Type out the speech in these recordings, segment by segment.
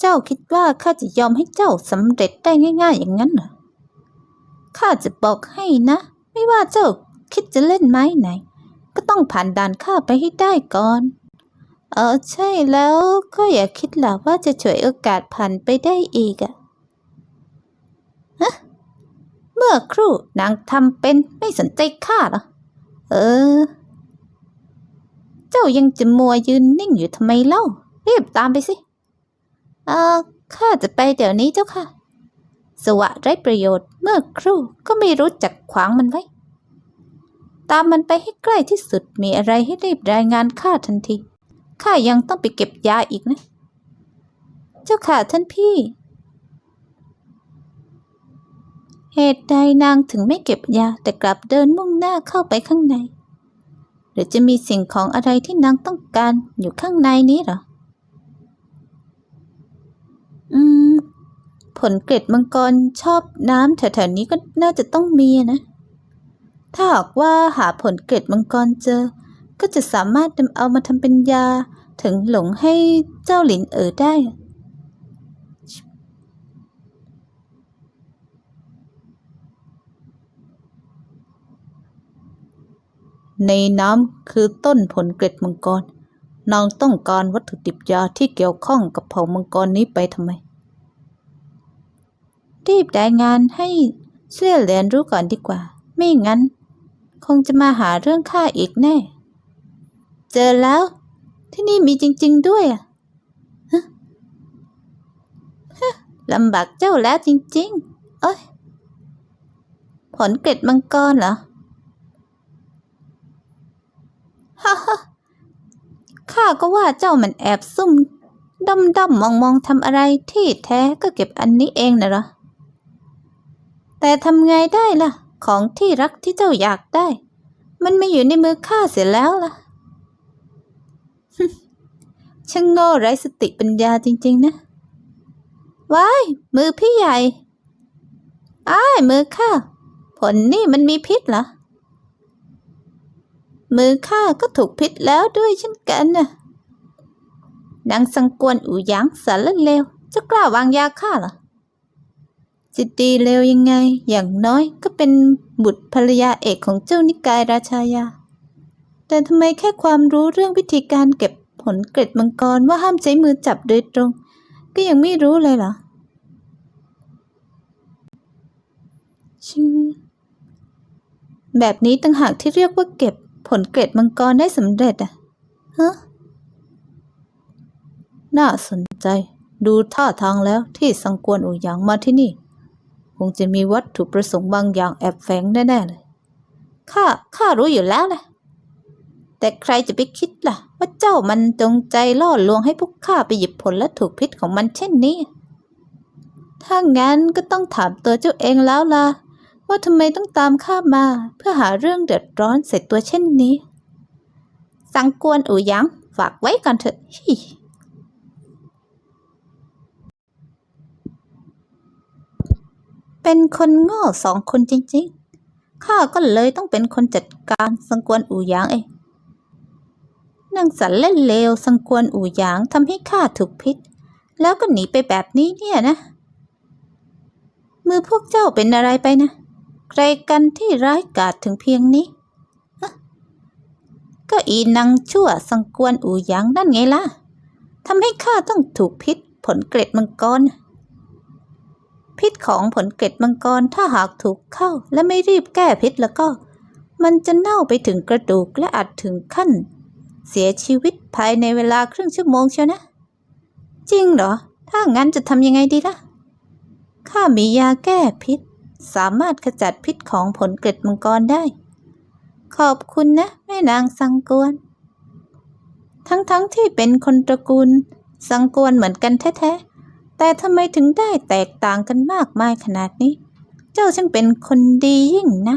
เจ้าคิดว่าข้าจะยอมให้เจ้าสำเร็จได้ง่าย ๆ อย่างนั้นเหรอ ข้าจะบอกให้นะ ไม่ว่าเจ้าคิดจะเล่นไม้ไหน ก็ต้องผ่านด่านข้าไปให้ได้ก่อน เออใช่แล้วก็อย่าคิดหล่ะว่าจะฉวยโอกาสผ่านไปได้อีกอะฮะเมื่อครู่นางทำเป็นไม่สนใจข้าเหรอ เออ เจ้ายังจะมัวยืนนิ่งอยู่ทำไมเล่า รีบตามไปสิ เออข้าจะไปเดี๋ยวนี้เจ้าค่ะ สวะไร้ประโยชน์เมื่อครู่ก็ไม่รู้จักขวางมันไว้ ตามมันไปให้ใกล้ที่สุดมีอะไรให้รีบรายงานข้าทันที ข้ายังต้องไปเก็บยาอีกนะ เจ้าค่ะท่านพี่ เหตุใดนางถึงไม่เก็บยาแต่กลับเดินมุ่งหน้าเข้าไปข้างใน หรือจะมีสิ่งของอะไรที่นางต้องการอยู่ข้างในนี้หรอม ผลเกล็ดมังกรชอบน้ำแถวๆนี้ก็น่าจะต้องมีนะ ถ้าหากว่าหาผลเกล็ดมังกรเจอ ก็จะสามารถนำเอามาทำเป็นยาถึงหลงให้เจ้าหลินเอ๋อได้ ในน้ำคือต้นผลเกล็ดมังกร นางต้องการวัตถุดิบยาที่เกี่ยวข้องกับเผ่ามังกรนี้ไปทำไม รีบรายงานให้เชื่อเหรียญรู้ก่อนดีกว่า ไม่งั้น คงจะมาหาเรื่องข้าอีกแน่ เจอแล้ว ที่นี่มีจริง ๆ ด้วยอะลำบากเจ้าแล้วจริง ๆ เอ้ย ผลเกล็ดมังกรเหรอ ฮ่าฮ่าข้าก็ว่าเจ้ามันแอบซุ่มด้อมด้อมมองมองๆทำอะไรที่แท้ก็เก็บอันนี้เองนะเหรอ แต่ทำไงได้ล่ะ ของที่รักที่เจ้าอยากได้ มันไมาอยู่ในมือข้าเสียแล้วล่ะช่างโง่ไร้สติปัญญาจริง ๆ นะว้ายมือพี่ใหญ่อ้ายมือข้าผลนี่มันมีพิษเหรอ มือข้าก็ถูกพิษแล้วด้วยเช่นกันน่ะนางสังกวนอูหยางสารเลวจะกล้าวางยาข้าเหรอ จะดีเลวยังไง อย่างน้อยก็เป็นบุตรภรรยาเอกของเจ้านิกายราชายา แต่ทำไมแค่ความรู้เรื่องวิธีการเก็บผลเกล็ดมังกรว่าห้ามใช้มือจับโดยตรง ก็ยังไม่รู้เลยเหรอชิงแบบนี้ต่างหากที่เรียกว่าเก็บผลเกล็ดมังกรได้สำเร็จอะฮะน่าสนใจ ดูท่าทางแล้วที่สังกวนอูหยางมาที่นี่ คงจะมีวัตถุประสงค์บางอย่างแอบแฝงแน่ๆเลย ข้า ข้ารู้อยู่แล้วแหละ แต่ใครจะไปคิดล่ะ ว่าเจ้ามันจงใจล่อลวงให้พวกข้าไปหยิบผลและถูกพิษของมันเช่นนี้ ถ้างั้นก็ต้องถามตัวเจ้าเองแล้วล่ะ ว่าทำไมต้องตามข้ามาเพื่อหาเรื่องเดือดร้อนใส่ตัวเช่นนี้ สังกวนอูยางฝากไว้ก่อนเถอะ เป็นคนโง่สองคนจริงๆ ข้าก็เลยต้องเป็นคนจัดการสังกวนอู่หยางเองนางสันเล่นเลวสังกวนอู่หยางทำให้ข้าถูกพิษ แล้วก็หนีไปแบบนี้เนี่ยนะ มือพวกเจ้าเป็นอะไรไปนะ ใครกันที่ร้ายกาจถึงเพียงนี้ ก็อีนางชั่วสังกวนอู่หยางนั่นไงล่ะทำให้ข้าต้องถูกพิษผลเกล็ดมังกร พิษของผลเกล็ดมังกรถ้าหากถูกเข้าและไม่รีบแก้พิษแล้วก็ มันจะเน่าไปถึงกระดูกและอาจถึงขั้น เสียชีวิตภายในเวลาครึ่งชั่วโมงเชียวนะ จริงเหรอ ถ้างั้นจะทำยังไงดีล่ะข้ามียาแก้พิษ สามารถขจัดพิษของผลเกล็ดมังกรได้ ขอบคุณนะแม่นางสังกวน ทั้งๆทที่เป็นคนตระกูลสังกวนเหมือนกันแท้ๆ แต่ทำไมถึงได้แตกต่างกันมากมายขนาดนี้ เจ้าช่างเป็นคนดียิ่งนะ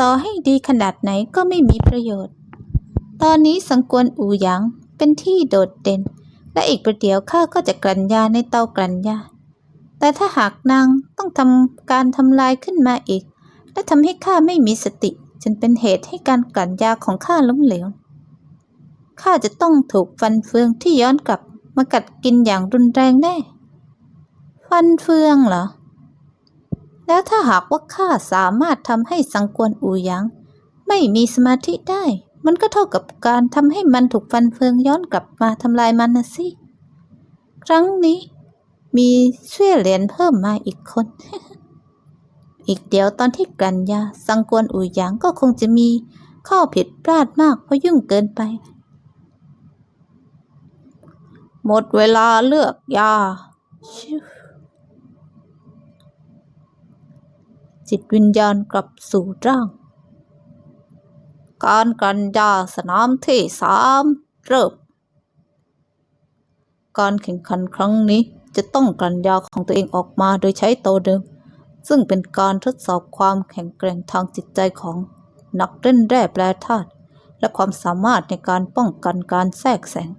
ต่อให้ดีขนาดไหนก็ไม่มีประโยชน์ ตอนนี้สังกวนอูหยางเป็นที่โดดเด่น และอีกประเดี๋ยวข้าก็จะกลั่นยาในเตากลั่นยา แต่ถ้าหากนางต้องทำการทำลายขึ้นมาอีก และทำให้ข้าไม่มีสติจนเป็นเหตุให้การกลั่นยาของข้าล้มเหลวข้าจะต้องถูกฟันเฟืองที่ย้อนกลับ มากัดกินอย่างรุนแรงแน่ ฟันเฟืองเหรอ แล้วถ้าหากว่าข้าสามารถทำให้สังกวนอูหยางไม่มีสมาธิได้ มันก็เท่ากับการทำให้มันถูกฟันเฟืองย้อนกลับมาทำลายมันนะสิ ครั้งนี้ มีเชื่อเหรียญเพิ่มมาอีกคน อีกเดียวตอนที่กันยา สังกวนอูหยางก็คงจะมีข้อผิดพลาดมากเพราะยุ่งเกินไป หมดเวลาเลือกยา จิตวิญญาณกลับสู่ร่าง การกลันยาสนามที่สามเริ่ม การแข่งขันครั้งนี้จะต้องกลั่นยาของตัวเองออกมาโดยใช้โตวเดิม ซึ่งเป็นการทดสอบความแข็งแกร่งทางจิตใจของนักเล่นแร่แปรธาตุและความสามารถในการป้องกันการแทรกแซง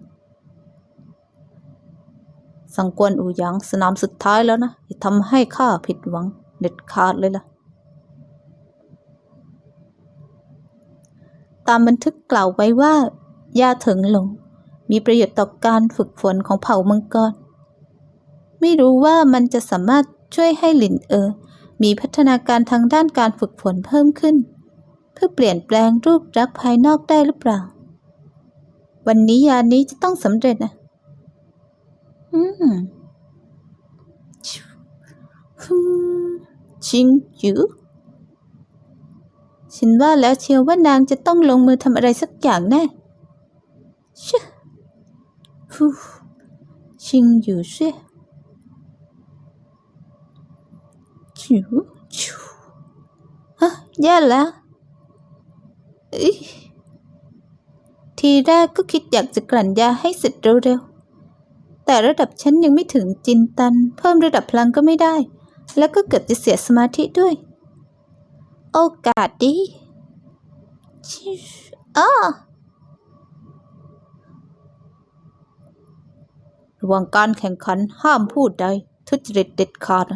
สังกวนอูหยางสนามสุดท้ายแล้วนะอย่าทำให้ข้าผิดหวังเด็ดขาดเลยล่ะ ตามบันทึกกล่าวไว้ว่ายาเถิงหลง มีประโยชน์ต่อการฝึกฝนของเผ่ามังกร ไม่รู้ว่ามันจะสามารถช่วยให้หลินเออ มีพัฒนาการทางด้านการฝึกฝนเพิ่มขึ้น เพื่อเปลี่ยนแปลงรูปลักษณ์ภายนอกได้หรือเปล่า วันนี้ยานี้จะต้องสำเร็จนะ อืมชิวฮึมชิงหยูฉันว่าแล้วเชียวว่านางจะต้องลงมือทำอะไรสักอย่างแน่ชะฟูชิงหยูเช่ชิวชิวฮะแย่แล้วอ้ยทีแรกก็คิดอยากจะกลั่นยาให้เสร็จเร็วๆ แต่ระดับฉันยังไม่ถึงจินตัน เพิ่มระดับพลังก็ไม่ได้ แล้วก็เกือบจะเสียสมาธิด้วย โอกาสดีชิอ้อระวังการแข่งขันห้ามพูดใดทุจริตเด็ดขาด